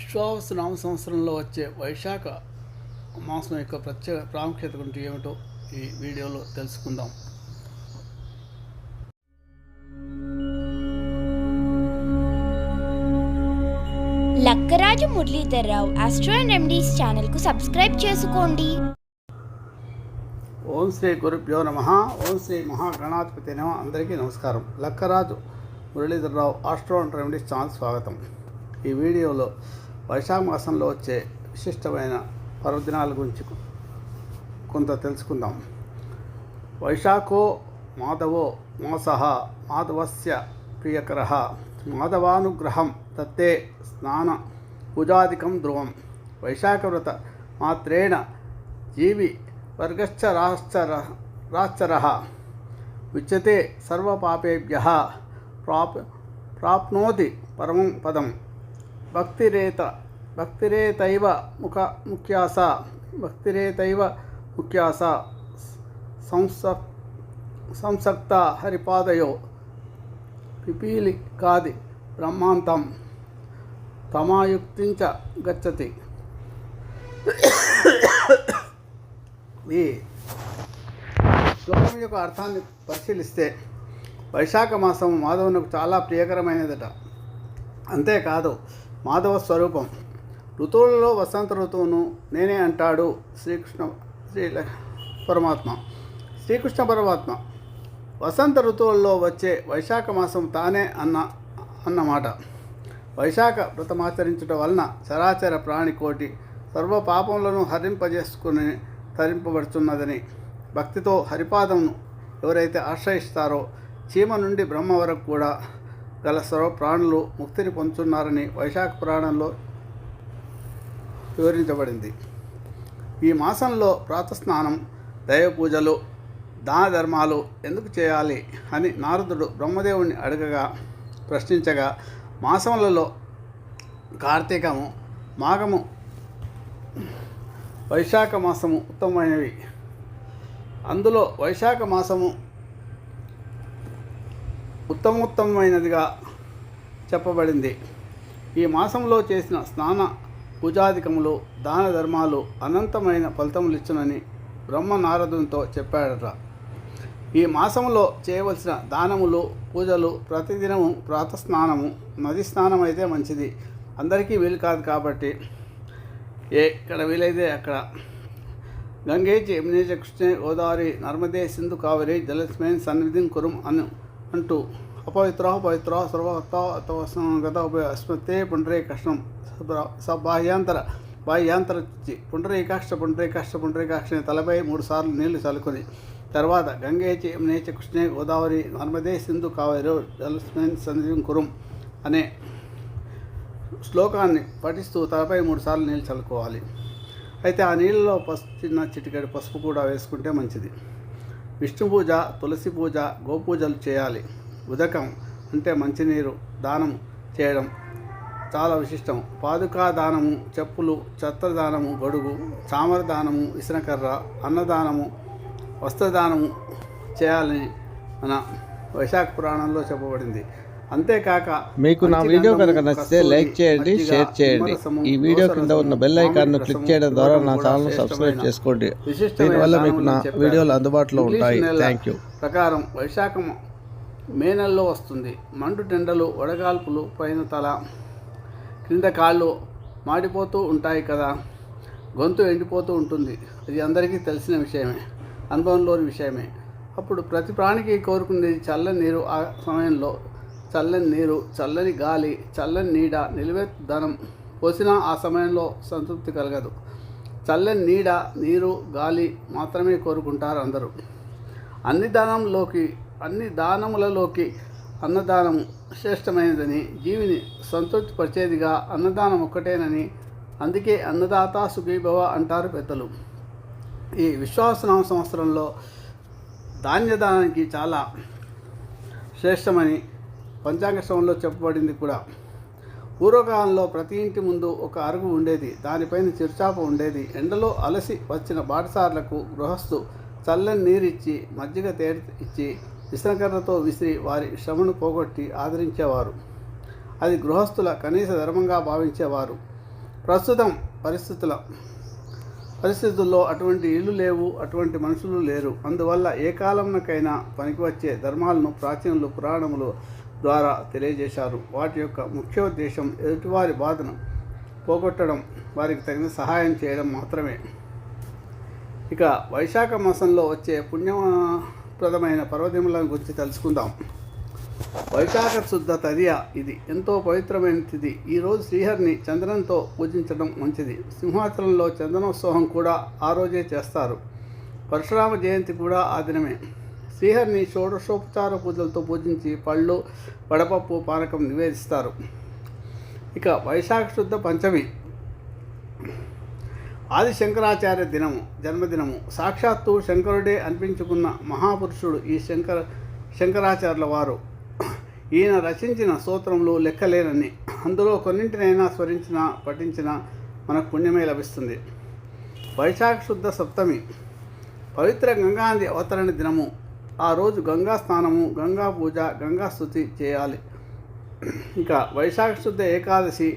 విశ్వావసు నామ సంవత్సరంలో వచ్చే వైశాఖ మాసం యొక్క ప్రత్యేక ప్రాముఖ్యత గురించి ఏమిటో ఈ వీడియోలో తెలుసుకుందాం. Lakkaraju Muralidhar Rao astro and remedies ఛానల్కు సబ్స్క్రైబ్ చేసుకోండి. ఓం శ్రీ గురుభ్యో నమ. ఓం శ్రీ మహాగణాధిపతి నమ. అందరికీ నమస్కారం. Lakkaraju Muralidhara Rao astro and remedies channel స్వాగతం. ఈ వీడియోలో వైశాఖమాసంలో వచ్చే విశిష్టమైన పర్వదినాల గురించి కొంత తెలుసుకుందాం. వైశాఖో మాధవో మోసహ మాధవస్య ప్రియకర మాధవానుగ్రహం దత్తే స్నాన పూజాదికం ధ్రువం. వైశాఖవ్రత మాత్రేణ జీవి వర్గశ్చ రాశ్చర రాశ్చర ఉచ్యతే సర్వపాపేభ్య ప్రాప్ ప్రాప్నోతి పరమం పదం. భక్తిరేత భక్తిరేతైవ ముఖ ముఖ్యాస భక్తిరేతైవ ముఖ్యాస సంస సంసక్త హరిపాదయో పిపీలికాది బ్రహ్మాంతం తమాయుక్తించ గచ్చతి. ఈ శ్లోకం యొక్క అర్థాన్ని పరిశీలిస్తే వైశాఖ మాసం మాధవునకు చాలా ప్రియకరమైనదట. అంతేకాదు మాధవ స్వరూపం. ఋతువులలో వసంత ఋతువును నేనే అంటాడు శ్రీకృష్ణ శ్రీ పరమాత్మ శ్రీకృష్ణ పరమాత్మ. వసంత ఋతువుల్లో వచ్చే వైశాఖ మాసం తానే అన్న అన్నమాట. వైశాఖ వ్రతమాచరించడం వలన చరాచర ప్రాణి కోటి సర్వ పాపములను హరింపజేసుకుని తరింపబడుతున్నదని భక్తితో హరిపాదమును ఎవరైతే ఆశ్రయిస్తారో చీమ నుండి బ్రహ్మ వరకు కూడా గల సర్వ ప్రాణులు ముక్తిని పొందుతున్నారని వైశాఖ పురాణంలో వివరించబడింది. ఈ మాసంలో ప్రాతస్నానం దైవ పూజలు దాన ధర్మాలు ఎందుకు చేయాలి అని నారదుడు బ్రహ్మదేవుని అడగగా ప్రశ్నించగా మాసములలో కార్తీకము మాఘము వైశాఖ మాసము ఉత్తమమైనవి. అందులో వైశాఖ మాసము ఉత్తమోత్తమైనదిగా చెప్పబడింది. ఈ మాసంలో చేసిన స్నాన పూజాధికములు దాన ధర్మాలు అనంతమైన ఫలితములు ఇచ్చునని బ్రహ్మ నారదునితో చెప్పాడట. ఈ మాసంలో చేయవలసిన దానములు పూజలు ప్రతిదినము ప్రాత స్నానము నది స్నానం అయితే మంచిది. అందరికీ వీలు కాదు కాబట్టి ఎక్కడ వీలైతే అక్కడ గంగే యమునే కృష్ణే గోదావరి నర్మదే సింధు కావేరి జలస్మేన్ సన్నిధిం కురుం అను అంటూ అపవిత్ర పవిత్ర సర్వభక్త గత అస్మతే పుండరే స బాహ్యాంతర బాహ్యాంతర చి పుండరీకాక్ష పుండరీకాక్ష పుండరీకాక్ష తలపై మూడు సార్లు నీళ్ళు చల్లుకొని తర్వాత గంగే యమునేచ కృష్ణే గోదావరి నర్మదే సింధు కావేరు జలస్మేన్ సందీం కురుం అనే శ్లోకాన్ని పఠిస్తూ తలపై మూడు సార్లు నీళ్ళు చల్లుకోవాలి. అయితే ఆ నీళ్ళలో పసుపు చిన్న చిటికెడు పసుపు కూడా వేసుకుంటే మంచిది. విష్ణు పూజ తులసి పూజ గోపూజలు చేయాలి. ఉదకం అంటే మంచినీరు దానం చేయడం చాలా విశిష్టం. పాదుకా దానము చెప్పులు చెత్త దానము గొడుగు చామర దానము ఇసనకర్ర అన్నదానము వస్త్రదానము చేయాలని మన వైశాఖ పురాణంలో చెప్పబడింది. అంతేకాక మీకు నా వీడియో కనుక నచ్చితే లైక్ చేయండి షేర్ చేయండి. ఈ వీడియో కింద ఉన్న బెల్ ఐకాన్ను క్లిక్ చేయడం ద్వారా నా ఇవ్వడం ఛానల్ కూడా సబ్స్క్రైబ్ చేసుకోండి. దీనివల్ల మీకు నా. వీడియోలు అందుబాటులో ఉంటాయి. థ్యాంక్ యూ ప్రకారం వైశాఖం మే నెలలో వస్తుంది. మండు టెండలు వడగాల్పులు పైన తల క్రింద కాళ్ళు మాడిపోతూ ఉంటాయి కదా. గొంతు ఎండిపోతూ ఉంటుంది. అది అందరికీ తెలిసిన విషయమే. అనుభవంలోని విషయమే. అప్పుడు ప్రతి ప్రాణికి కోరుకునేది చల్లని నీరు ఆ సమయంలో చల్లని నీరు చల్లని గాలి చల్లని నీడ నిలువెత్తు పోసినా ఆ సమయంలో సంతృప్తి కలగదు. చల్లని నీడ నీరు గాలి మాత్రమే కోరుకుంటారు అందరూ. అన్ని దానంలోకి అన్ని దానములలోకి అన్నదానం శ్రేష్టమైనదని జీవిని సంతృప్తిపరిచేదిగా అన్నదానం ఒక్కటేనని అందుకే అన్నదాత సుఖీభవ అంటారు పెద్దలు. ఈ విశ్వాసనామ సంవత్సరంలో ధాన్యదానానికి చాలా శ్రేష్టమని పంచాంగ శ్రమంలో చెప్పబడింది కూడా. పూర్వకాలంలో ప్రతి ఇంటి ముందు ఒక అరుగు ఉండేది. దానిపైన చిరుచాప ఉండేది. ఎండలో అలసి వచ్చిన బాటసార్లకు గృహస్థు చల్లని నీరిచ్చి మజ్జిగ తేడి ఇచ్చి విసనకర్రతో విసిరి వారి శ్రమను పోగొట్టి ఆదరించేవారు. అది గృహస్థుల కనీస ధర్మంగా భావించేవారు. ప్రస్తుతం పరిస్థితుల పరిస్థితుల్లో అటువంటి ఇల్లు లేవు అటువంటి మనుషులు లేరు. అందువల్ల ఏ కాలంకైనా పనికి వచ్చే ధర్మాలను ప్రాచీనులు పురాణములు ద్వారా తెలియజేశారు. వాటి యొక్క ముఖ్య ఉద్దేశం ఎదుటివారి బాధను పోగొట్టడం వారికి తగిన సహాయం చేయడం మాత్రమే. ఇక వైశాఖ మాసంలో వచ్చే పుణ్యప్రదమైన పర్వదిములను గురించి తెలుసుకుందాం. వైశాఖ శుద్ధ తదియ ఇది ఎంతో పవిత్రమైన తిథి ఈరోజు శ్రీహరిని చందనంతో పూజించడం మంచిది. సింహాచలంలో చందనోత్సవం కూడా ఆ రోజే చేస్తారు. పరశురామ జయంతి కూడా ఆ దినమే. శ్రీహరిని షోడశోపచార పూజలతో పూజించి పళ్ళు వడపప్పు పానకం నివేదిస్తారు. ఇక వైశాఖ శుద్ధ పంచమి. ఆది శంకరాచార్య దినము జన్మదినము. సాక్షాత్తు శంకరుడే అనిపించుకున్న మహాపురుషుడు ఈ శంకర శంకరాచార్యుల వారు. ఈయన రచించిన స్తోత్రములు లెక్కలేనని అందులో కొన్నింటినైనా స్మరించిన పఠించిన మనకు పుణ్యమే లభిస్తుంది. వైశాఖ శుద్ధ సప్తమి. పవిత్ర గంగాంధి అవతరణ దినము. ఆ రోజు గంగా స్నానము గంగా పూజ గంగా స్థుతి చేయాలి. ఇక వైశాఖ శుద్ధ ఏకాదశి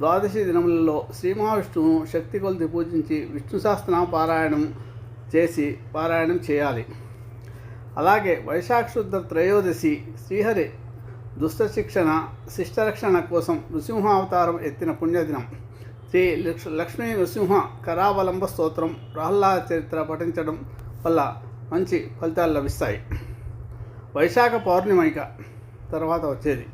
ద్వాదశి దినములలో శ్రీ మహావిష్ణువును శక్తి కొలిది పూజించి విష్ణు సహస్రనామ పారాయణం చేసి పారాయణం చేయాలి. అలాగే వైశాఖ శుద్ధ త్రయోదశి శ్రీహరి దుష్ట శిక్షణ శిష్టరక్షణ కోసం నృసింహావతారం ఎత్తిన పుణ్యదినం. శ్రీ లక్ష్ లక్ష్మీ నృసింహ కరావలంబ స్తోత్రం ప్రహ్లాద చరిత్ర పఠించడం వల్ల మంచి ఫలితాలు లభిస్తాయి. వైశాఖ పౌర్ణిమైక తర్వాత వచ్చేది.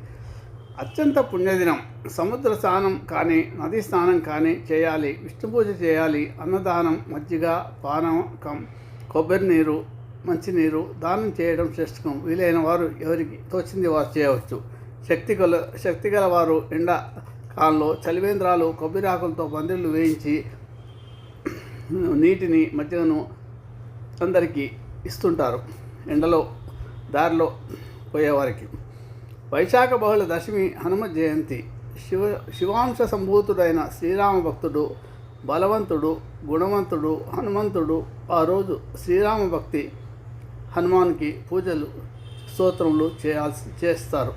అత్యంత పుణ్యదినం. సముద్ర స్నానం కానీ నదీ స్నానం కానీ చేయాలి. విష్ణు పూజ చేయాలి. అన్నదానం మజ్జిగ పానకం కొబ్బరి నీరు మంచినీరు దానం చేయడం శ్రేష్టం. వీలైన వారు ఎవరికి తోచింది వారు చేయవచ్చు. శక్తి గల శక్తి గల వారు ఎండ కాలంలో చలివేంద్రాలు కొబ్బరి ఆకులతో పందిళ్ళు వేయించి నీటిని మజ్జిగను అందరికీ ఇస్తుంటారు ఎండలో దారిలో పోయేవారికి. వైశాఖ బహుళ దశమి హనుమ జయంతి. శివ శివాంశ సంభూతుడైన శ్రీరామ భక్తుడు బలవంతుడు గుణవంతుడు హనుమంతుడు ఆ రోజు శ్రీరామ భక్తి హనుమాన్కి పూజలు స్తోత్రములు చేయాల్సి చేస్తారు.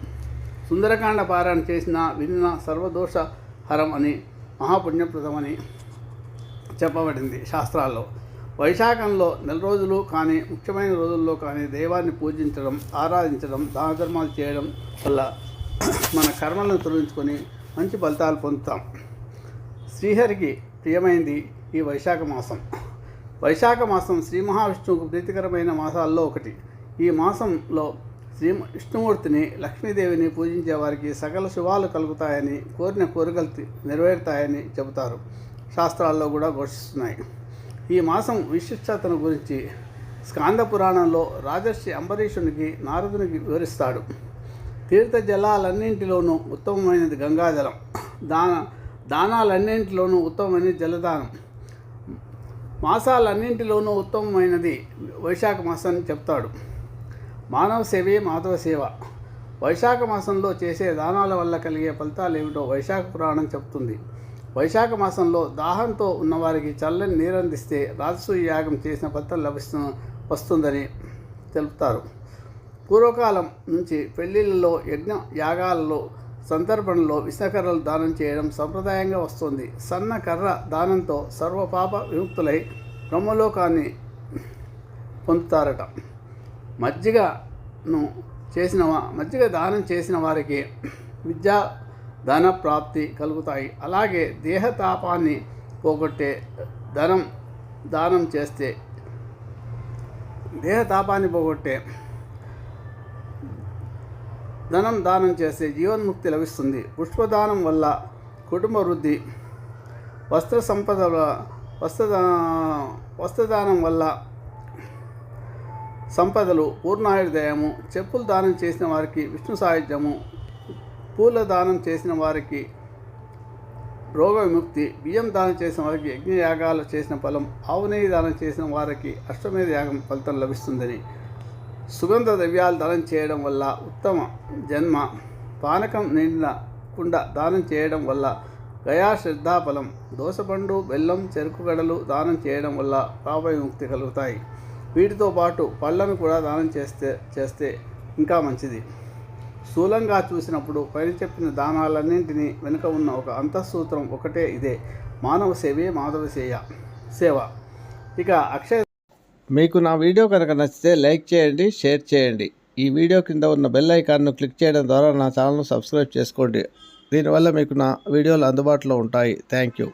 సుందరకాండ పారాయణ చేసిన విన్న సర్వదోష హరం అని మహాపుణ్యప్రదమని చెప్పబడింది శాస్త్రాల్లో. వైశాఖంలో నెల రోజులు కానీ ముఖ్యమైన రోజుల్లో కానీ దైవాన్ని పూజించడం ఆరాధించడం దాన ధర్మాలు చేయడం వల్ల మన కర్మలను తొలగించుకొని మంచి ఫలితాలు పొందుతాం. శ్రీహరికి ప్రియమైంది ఈ వైశాఖ మాసం. వైశాఖ మాసం శ్రీ మహావిష్ణువుకు ప్రీతికరమైన మాసాల్లో ఒకటి. ఈ మాసంలో శ్రీ విష్ణుమూర్తిని లక్ష్మీదేవిని పూజించే వారికి సకల శుభాలు కలుగుతాయని కోరిన కోరికలు నెరవేరుతాయని చెబుతారు. శాస్త్రాల్లో కూడా ఘోషిస్తున్నాయి. ఈ మాసం విశిష్టతను గురించి స్కాంద పురాణంలో రాజర్షి అంబరీషునికి నారదునికి వివరిస్తాడు. తీర్థ జలాలన్నింటిలోనూ ఉత్తమమైనది గంగాజలం. దాన దానాలన్నింటిలోనూ ఉత్తమమైనది జలదానం. మాసాలన్నింటిలోనూ ఉత్తమమైనది వైశాఖ మాసం అని చెప్తాడు. మానవ సేవే మాధవ సేవ. వైశాఖ మాసంలో చేసే దానాల వల్ల కలిగే ఫలితాలు ఏమిటో వైశాఖ పురాణం చెప్తుంది. వైశాఖ మాసంలో దాహంతో ఉన్నవారికి చల్లని నీరందిస్తే రాజసూయ యాగం చేసిన ఫలితం లభిస్తు వస్తుందని తెలుపుతారు. పూర్వకాలం నుంచి పెళ్ళిళ్ళలో యజ్ఞ యాగాలలో సందర్భంలో విషకర్రలు దానం చేయడం సంప్రదాయంగా వస్తుంది. సన్న కర్ర దానంతో సర్వపాప విముక్తులై బ్రహ్మలోకాన్ని పొందుతారట. మజ్జిగను చేసిన మజ్జిగ దానం చేసిన వారికి విద్యా ధన ప్రాప్తి కలుగుతాయి. అలాగే దేహతాపాన్ని పోగొట్టే ధనం దానం చేస్తే దేహతాపాన్ని పోగొట్టే ధనం దానం చేస్తే జీవన్ముక్తి లభిస్తుంది. పుష్పదానం వల్ల కుటుంబ వృద్ధి వస్త్ర సంపద వస్త్రదా వస్త్రదానం వల్ల సంపదలు పూర్ణాయుర్దయము చెప్పులు దానం చేసిన వారికి విష్ణు సాయుధ్యము పూల దానం చేసిన వారికి రోగ విముక్తి బియ్యం దానం చేసిన వారికి యజ్ఞయాగాలు చేసిన ఫలం ఆవు నెయ్యి దానం చేసిన వారికి అశ్వమేధ యాగం ఫలితం లభిస్తుందని. సుగంధ ద్రవ్యాలు దానం చేయడం వల్ల ఉత్తమ జన్మ పానకం నిండిన కుండ దానం చేయడం వల్ల గయా శ్రద్ధాఫలం దోసపండు బెల్లం చెరుకు గడలు దానం చేయడం వల్ల రాబోయే ముక్తి కలుగుతాయి. వీటితో పాటు పళ్ళను కూడా దానం చేస్తే చేస్తే ఇంకా మంచిది. స్థూలంగా చూసినప్పుడు పైన చెప్పిన దానాలన్నింటినీ వెనుక ఉన్న ఒక అంతఃసూత్రం ఒకటే ఇదే. మానవ సేవే మాధవ సేయ సేవ. ఇక అక్షయ మీకు నా వీడియో కనుక నచ్చితే లైక్ చేయండి షేర్ చేయండి. ఈ వీడియో కింద ఉన్న బెల్ ఐకాన్ను క్లిక్ చేయడం ద్వారా నా ఛానల్ను సబ్స్క్రైబ్ చేసుకోండి. దీనివల్ల మీకు నా వీడియోలు అందుబాటులో ఉంటాయి. Thank you.